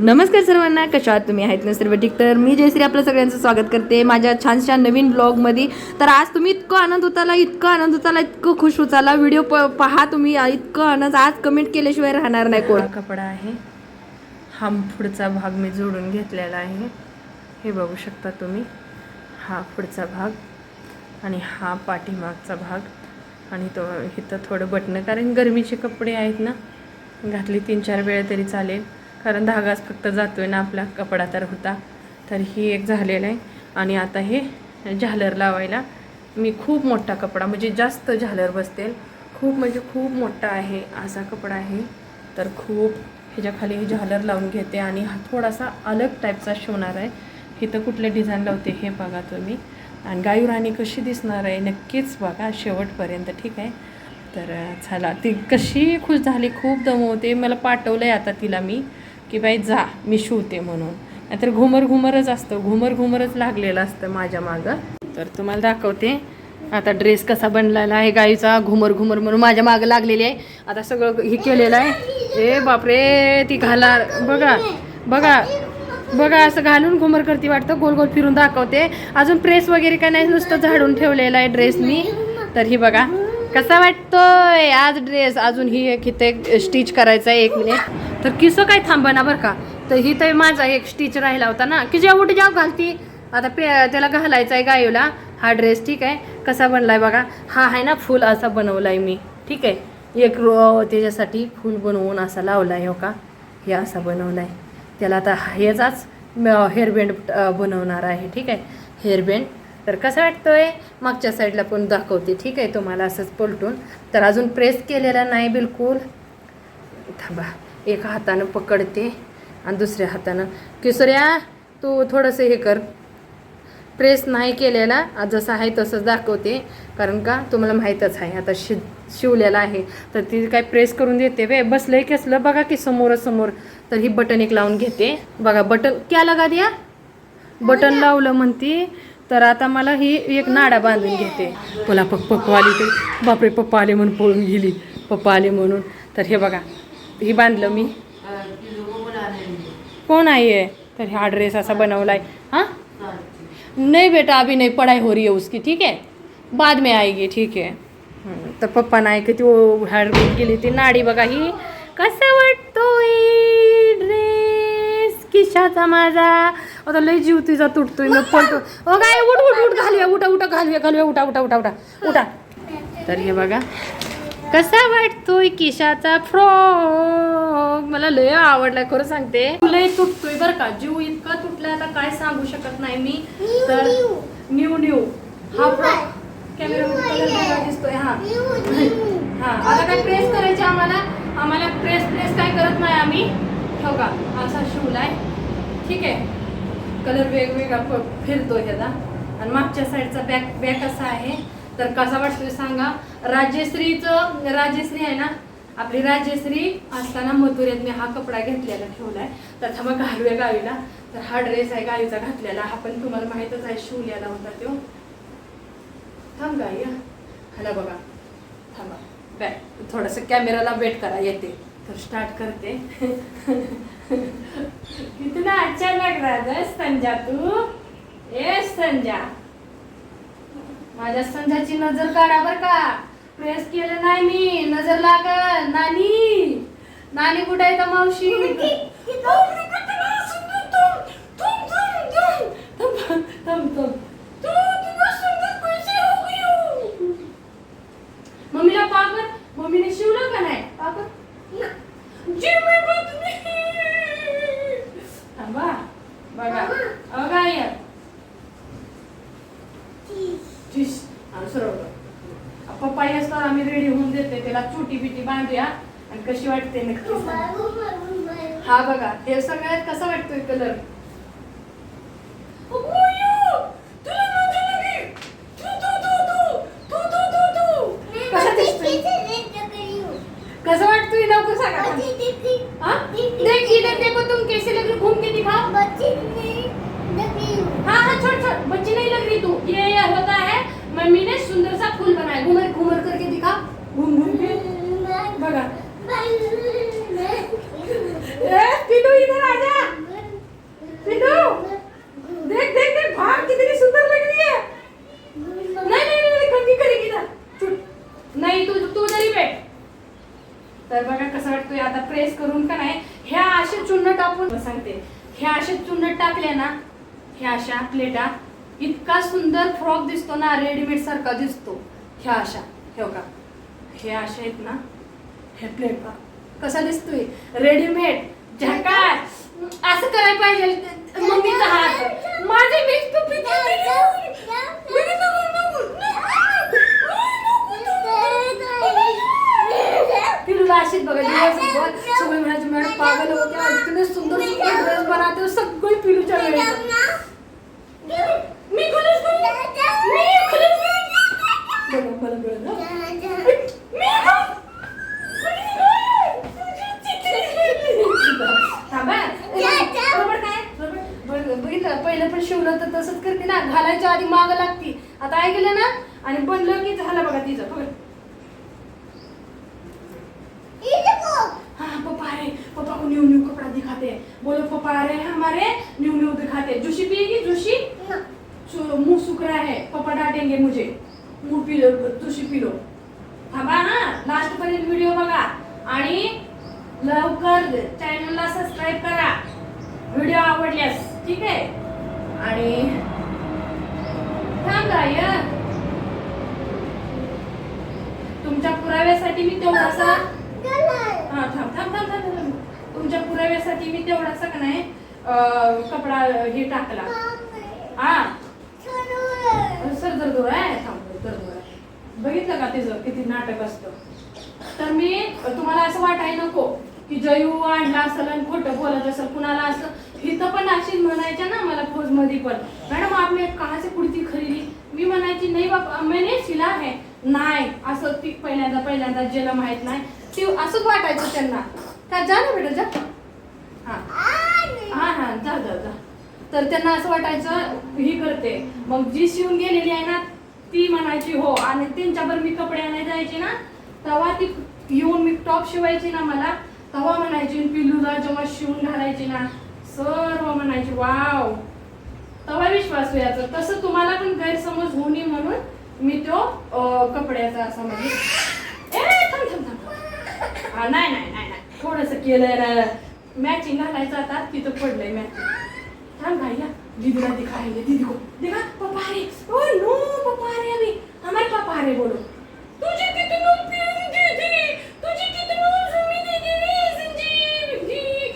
नमस्कार सर्वांना कशा आहात तुम्ही? आहेत ना सर्व ठीक? तर मी जयश्री आपलं सगळ्यांचं स्वागत करते माझ्या छानशा नवीन ब्लॉगमध्ये. तर आज तुम्ही इतकं आनंद होताला इतकं आनंद होताला इतकं खुश होताला व्हिडिओ प पहा तुम्ही इतकं आनंद आज कमेंट केल्याशिवाय राहणार नाही कोण. कपडा आहे. हा पुढचा भाग मी जोडून घेतलेला आहे. हे बघू शकता तुम्ही. हा पुढचा भाग आणि हा पाठीमागचा भाग. आणि तो इथं थोडं बटणं कारण गरमीचे कपडे आहेत ना घातले तीन चार वेळा तरी चालेल. कारण धागाच फक्त जातो आहे ना आपला कपडा तर होता. तर ही एक झालेलं आहे. आणि आता हे झालर लावायला. मी खूप मोठा कपडा म्हणजे जास्त झालर बसतील. खूप म्हणजे खूप मोठा आहे असा कपडा आहे. तर खूप ह्याच्याखाली हे झालर लावून घेते आणि हा थोडासा अलग टाईपचा शिवणार आहे. इथं कुठले डिझाईन लावते हे बघा तुम्ही. आणि गायूराणी कशी दिसणार आहे नक्कीच बघा शेवटपर्यंत ठीक आहे? तर चला ती कशी खुश झाली खूप दमवते मला पाठवलं आहे आता तिला मी. की बाई जा मी शिवते म्हणून. नाहीतर घुमर घुमरच असतं. घुमर घुमरच लागलेलं असतं माझ्या मागं. तर तुम्हाला दाखवते. आता ड्रेस कसा बनलेला आहे गाईचा. घुमर घुमर म्हणून माझ्या मागं लागलेली आहे. आता सगळं हे केलेलं आहे. ए बापरे ती घाला. बघा बघा. बघा असं घालून घुमर करती वाटतं. गोल गोल फिरून दाखवते. अजून प्रेस वगैरे काय नाही नुसतं झाडून ठेवलेला आहे ड्रेस मी. तर ही बघा. कसा वाटतोय आज ड्रेस अजून ही एक इथे स्टिच करायचा आहे एक मिनिट तर किसं काय थांबा ना बरं का? तर ही तर माझा एक स्टिच राहिला होता ना की जेव्हा उठे जाव घालती. आता पे त्याला घालायचा आहे गायोला. हा ड्रेस ठीक आहे. कसा बनलाय बघा. हा आहे ना फुल असा बनवलाय मी. ठीक आहे. एक रो त्याच्यासाठी फुल बनवून असा लावला आहे हो का? हे असा बनवलाय. त्याला आता ह्याचाच हेअरबँड बनवणार आहे. ठीक आहे. हेअरबँड तर कसं वाटतोय? मागच्या साईडला पण दाखवते. ठीक आहे. तुम्हाला असंच पलटून. तर अजून प्रेस केलेला नाही बिलकुल. थांबा. एका हातानं पकडते आणि दुसऱ्या हातानं. किसऱ्या तू थोडंसं हे कर. प्रेस नाही केलेला जसं आहे तसंच दाखवते. कारण का तुम्हाला माहीतच आहे आता शि शिवलेला आहे. तर ती काय प्रेस करून देते वे. बसलंय कसलं बघा की समोरच समोर तर ही बटन एक लावून घेते. बघा बटन क्या लगा द्या? बटन लावलं म्हणती. तर आता मला ही एक नाडा बांधून घेते. मला पप्पा आली तर बापरे पप्पा आले म्हणून पळून गेली. पप्पा आले म्हणून. तर हे बघा ही बांधलं मी. कोण आहे? तर हा ड्रेस असा बनवलाय. हां? नाही बेटा अभी नहीं पढ़ाई हो रही है उसकी ठीक है? बाद में आएगी ठीक है. तर पप्पा नाही की ती हॅड गेली ती नाडी बघा ही. कसा वाटतोय ड्रेस किशाचा माझा. आता लय जीव तिचा तुटतोय मग पडतो ओ काय उठ उठ उठ घालूया उठा उठा घालूया घालूया उठा उठा उठा उठा. उठा. तर हे बघा. कसा वाटतोय किशाचा फ्रॉक मला लय आवडलाय खरं सांगते. लय तुटतोय बरं का. जीव इतका तुटलाय आता काय सांगू शकत नाही मी. तर न्यू. न्यू हा फ्रॉक कॅमेरा दिसतोय हा. हा. आता काय प्रेस करायचे आम्हाला? आम्हाला प्रेस प्रेस काय करत नाही आम्ही. हो का? असा शिवलाय ठीक आहे. कलर वेगवेगळा फिरतो ह्याचा आणि मागच्या साईडचा बॅक बॅक असा आहे. तर कसा वाटतोय सांगा? राजेश्रीचं राजेश्री आहे ना? आपली राजेश्री असताना मथुरेत मी हा कपडा घेतलेला ठेवलाय. तर मग घालूया गावीला. तर हा ड्रेस आहे गावीचा घातलेला. हा पण तुम्हाला माहीतच आहे शिवलेला होता तो. थांब गाई हा. बघा. थांबा. बॅ थोडंसं कॅमेराला वेट करा येते. तर स्टार्ट करते. कितना अच्छा लग रहा है संजा तू? ए संजा. माझ्या संध्याची नजर काढा बर का. प्रेस केलं नाही मी. नजर लागल. नानी. नानी कुठे आहे का मावशी थांब, थांब, थांब. मम्मीला पाकर मम्मीने शिवलं का नाही पाकर जी मैं बदली थांबा बघा बघा या चिस आणि सरळ पप्पाई असतात आम्ही रेडी होऊन देते त्याला चुटी बिटी बांधूया आणि कशी वाटते नक्की. हा बघा हे सगळ्यात कसा वाटतोय कलर कसा दिसतोय कसं वाटतोय लवकर सांगा हाँ? देख इधर देखो तुम कैसे लग रही घूम के दिखाओ हाँ हाँ छोड़ छोड़ बच्ची नहीं लग रही तू ये ये होता है मम्मी ने सुंदर सा फूल बनाया घूमर घूमर करके दिखा घूम घूम के बघा ए, पिलू इधर आ जा चुन्न टाकून सांगते ह्या अशा चुन्न टाकल्या ना ह्या अशा प्लेटा इतका सुंदर फ्रॉक दिसतो ना रेडीमेड सारखा दिसतो. ह्या अशा हे का हे अशा आहेत ना हे प्लेट कसा दिसतोय? रेडीमेड झकास. असं करायला पाहिजे. मम्मीचा हात. माझे पिलूला अशीच बघा दिवसभर. सगळे म्हणायचे मॅडम पागल होत्या इतके सुंदर सुंदर ड्रेस बनाते सगळे पिलूच्या वेळेस मी खरंच मी खरंच बघा मला कळलं थांबा. रबड काय? रबड- बघ- बघितलं पहिलं पण शिवलं तर तसंच करते ना घालायच्या आधी माग लागती आता ऐकलं ना आणि बनलं की झालं बघा तिचं बघ. हाँ पापा है पापा को न्यू न्यू कपड़ा दिखाते. हैं बोलो पापा आ रहे हैं हमारे न्यू न्यू दिखाते. हैं जोशी पिएगी? जोशी? सु- मुंह सूख रहा है. पापा डांटेंगे मुझे. मुंह पी लो जोशी पी लो थांबा हा लास्ट पर्यंत व्हिडिओ बघा. आणि लवकर चॅनलला सबस्क्राईब करा. व्हिडिओ आवडल्यास ठीक आहे? आणि थांब गाय तुमच्या पुराव्यासाठी मी तेवढासा हा थांब थांब थांब थांब थांब. तुमच्या पुराव्यासाठी मी तेवढासा का नाही कपडा हे टाकला. हा. सर दर्द आहे? थांब दर्द आहे. बघितलं का तिचं किती नाटक असतं? तर मी तुम्हाला असं वाटायला नको की जयू आणला असेल आणि खोटं बोलत असेल कुणाला असं? इथं पण अशी म्हणायच्या ना मला फौजमध्ये पण. मॅडम आपने कहा से कुर्ती खरीदी? मी म्हणायची नाही बाबा मैंने सिला है. नाही असं ती पहिल्यांदा पहिल्यांदा ज्याला माहीत नाही ती असंच वाटायचं त्यांना. का जा ना बेटा जा. हा. हा हा जा जा जा. तर त्यांना असं वाटायचं ही करते. मग जी शिवून गेलेली आहे ना ती म्हणायची हो आणि त्यांच्यावर मी कपडे आणायला जायचे ना तेव्हा ती येऊन मी टॉप शिवायची ना मला तेव्हा म्हणायची पिल्लूला जेव्हा शिवून घालायची ना सर्व म्हणायची वाव. तेव्हा विश्वास यायचा. तसं तुम्हाला पण गैरसमज होऊ नये म्हणून मी तो कपड्याचा असा म्हणजे थांब थांब थांब. हा, नाही नाही नाही नाही. थोडस केलंय ना मॅचिंग घालायचं आता. तिथं पडलंय मॅचिंग थांब भाई दीदीला दिखाएंगे दीदी को. देखा पापा रे ओ नो पापा रे रहे अभी. हमारे पापा आ बोलो. तुझे कितना दीदी? तुझे कितना दीदी संजीव जी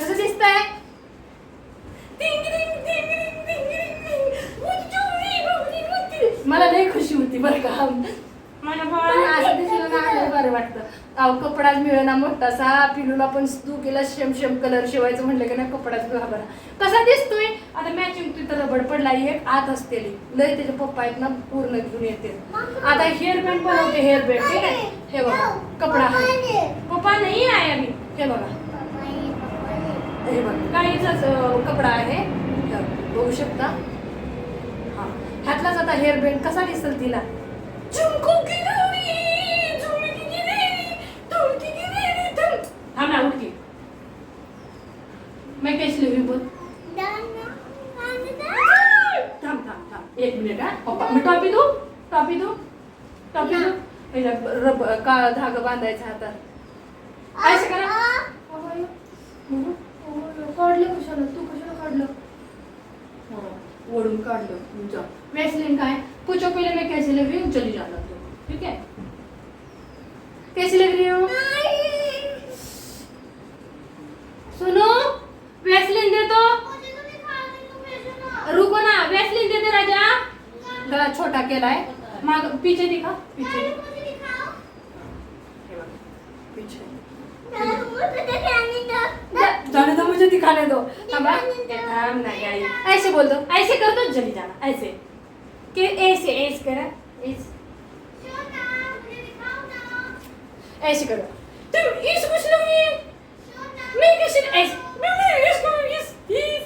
कसं दिसतंय? मला लई खुशी होती बरं का. मला असं दिसलं ना बरं वाटतं. अहो कपडाच मिळेना मोठासा. पिलूला पण तू केला शेम शेम कलर शिवायचं म्हणलं की नाही कपडाच बरा. कसा दिसतोय? आता मॅचिंग तिथं रबड पडला एक आत असतेली लय त्याचे पप्पा आहेत ना पूर्ण घेऊन येते. आता हेअर बँड बनवते हेअर बँड ठीक आहे? हे बघा कपडा. पप्पा नाही आहे अभी हे बघा. हे बघा काहीचाच कपडा आहे. बघू शकता. ह्यातलाच आता हेअर बँड कसा दिसेल तिला. थांब ना उठकी मैं कैसी लगी बोल? थांब थांब थांब. एक मिनिट हा. पप्पा मी टॉपी दू टॉपी दू टॉपी दू ह्याच्या रब का धागा बांधायचा हातात ऐसे करा. कशाला तू ओढून काढलं जा वैसलीन का है? पूछो पहले मैं कैसे लग रही हूँ चली जाना तो ठीक है? कैसी लग रही हूँ? सुनो वैसलीन दे तो। रुको ना वैसलीन दे दे राजा। गला छोटा केलाय माग पीछे दिखा पीछे। हे पीछे। जाने दो मुझे दिखाने दो। थांबा ए, ना गाई ऐसे बोल दो। ऐसे कर दो जल्दी जाना ऐसे। के ऐसे ऐसे करा ऐसे। ऐसे करो। तुम इस कुछ लोगे मैं कैसे ऐसे। मैं मैं इसको इस इस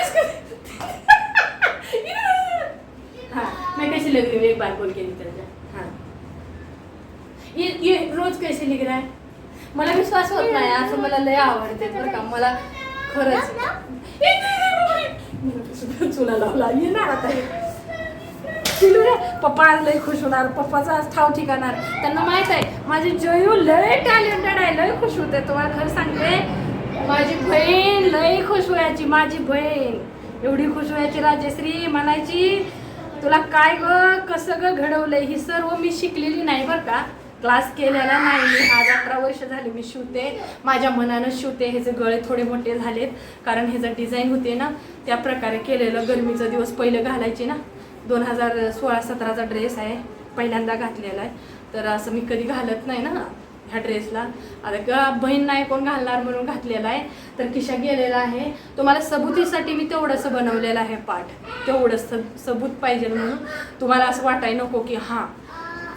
इसको हाँ मैं कैसे लग रही हूँ? एक बार बोल के निकल जा। हाँ। ये ये रोज कैसे लिख रहा है? मला विश्वास होत नाही असं मला लय आवडते बरं का मला खरंच. चुला लावला ये ना आता पप्पा आज लय खुश होणार पप्पाचा आज ठाव ठिकाणार. त्यांना माहीत आहे माझी जयू लय टॅलेंटेड आहे लय खुश होते तुम्हाला खरं सांगते. माझी बहीण लय खुश व्हायची माझी बहीण. एवढी खुश व्हायची राजश्री म्हणायची तुला काय ग कसं ग घडवलंय? ही सर्व मी शिकलेली नाही बरं का. क्लास केलेला नाही. मी आज अकरा वर्ष झाली मी शिवते. माझ्या मनानं शिवते. ह्याचे गळे थोडे मोठे झालेत कारण ह्याचं डिझाईन होते ना त्या प्रकारे केलेलं गरमीचा दिवस पहिलं घालायचे ना. दोन हजार सोळा सतराचा ड्रेस आहे. पहिल्यांदा घातलेला आहे. तर असं मी कधी घालत नाही ना ह्या ड्रेसला आता का बहीण नाही कोण घालणार म्हणून घातलेला आहे. तर किशा गेलेला आहे. तुम्हाला सबुतीसाठी मी तेवढंसं बनवलेलं आहे पाठ. तेवढं सब सबूत पाहिजे म्हणून. तुम्हाला असं वाटाय नको की हां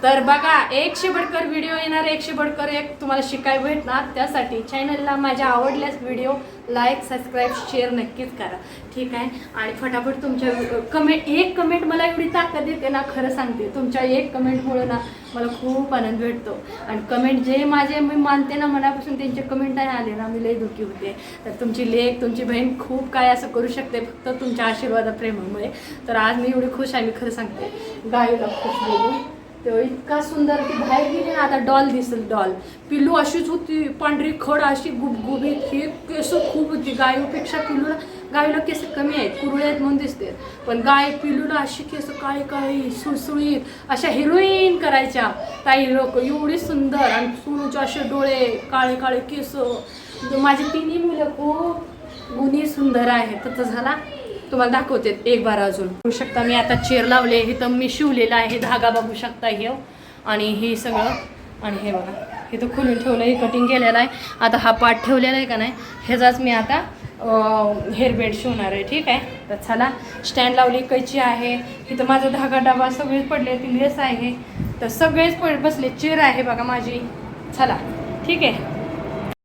तर बघा एकशे बडकर व्हिडिओ येणार एकशे बडकर एक तुम्हाला शिकायला भेटणार. त्यासाठी चॅनलला माझ्या आवडल्यास व्हिडिओ लाईक सबस्क्राईब शेअर नक्कीच करा. ठीक आहे? आणि फटाफट तुमच्या कमेंट एक कमेंट मला एवढी ताकद देते ना खरं सांगते तुमच्या एक कमेंटमुळे ना मला खूप आनंद भेटतो. आणि कमेंट जे माझे मी मानते ना मनापासून त्यांचे कमेंट नाही आले ना मी लई दुःखी होते. तर तुमची लेख तुमची बहीण खूप काय असं करू शकते फक्त तुमच्या आशीर्वादा प्रेमामुळे तर आज मी एवढी खुश आहे मी खरं सांगते. गायला खुश बोलू. तो इतका सुंदर की बाहेर गेली ना आता डॉल दिसेल डॉल. पिल्लू अशीच होती पांढरी खड अशी गुबगुबीत हे केस खूप होती. गायीपेक्षा पिल्लूला गायीला केस कमी आहेत कुरळे आहेत म्हणून दिसते. पण गाय पिल्लूला अशी केस काळी काळी सुळसुळीत अशा हिरोईन करायच्या. ताई लोक एवढी सुंदर. आणि सुनूचे असे डोळे काळे काळे केस. म्हणजे माझी तिन्ही मुलं खूप गुणी सुंदर आहेत. तर झाला तुम्हाला दाखवते एक बार अजून. बघू शकता मी आता चेअर लावले इथं मी शिवलेला आहे धागा बघू शकता हे. आणि हे सगळं आणि हे बघा इथं खुलून ठेवलं हे कटिंग केलेलं आहे. आता हा पाठ ठेवलेला आहे का नाही ह्याचाच मी आता हेअरबेड शिवणार आहे ठीक आहे? तर चला स्टँड लावली कैची आहे. इथं माझा धागा डबा सगळेच पडले ती लेस आहे. तर सगळेच पड बसले चेअर आहे बघा माझी. चला ठीक आहे?